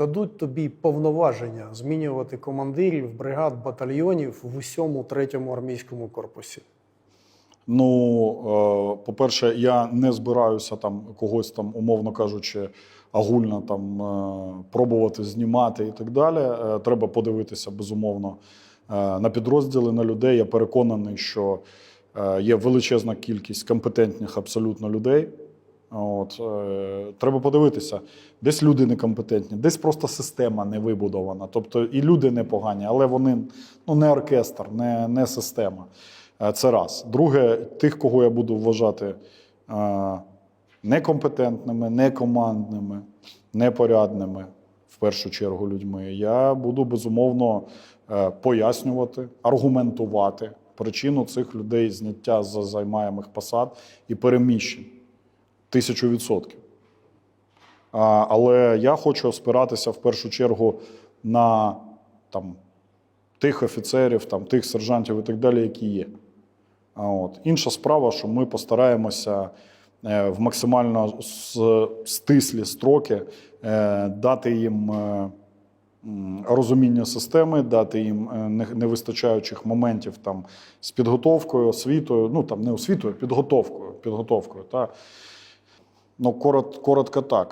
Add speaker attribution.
Speaker 1: Дадуть тобі повноваження змінювати командирів, бригад, батальйонів в усьому третьому армійському корпусі.
Speaker 2: Ну, е, по-перше, я не збираюся там когось там, умовно кажучи, агульно там е, пробувати знімати і так далі. Е, Треба подивитися безумовно на підрозділи, на людей. Я переконаний, що є величезна кількість компетентних абсолютно людей. От, е, треба подивитися, десь люди некомпетентні, десь просто система не вибудована. Тобто і люди непогані, але вони ну, не оркестр, не, не система. Е, Це раз. Друге, тих, кого я буду вважати е, некомпетентними, некомандними, непорядними, в першу чергу людьми, я буду безумовно е, пояснювати, аргументувати причину цих людей зняття з займаємих посад і переміщень. Тисячу відсотків. Але я хочу спиратися в першу чергу на там, тих офіцерів, там, тих сержантів і так далі, які є. От. Інша справа, що ми постараємося е, в максимально стислі строки е, дати їм е, розуміння системи, дати їм не- невистачаючих моментів там, з підготовкою, освітою, ну там не освітою, підготовкою. підготовкою та. Ну, корот, коротко так.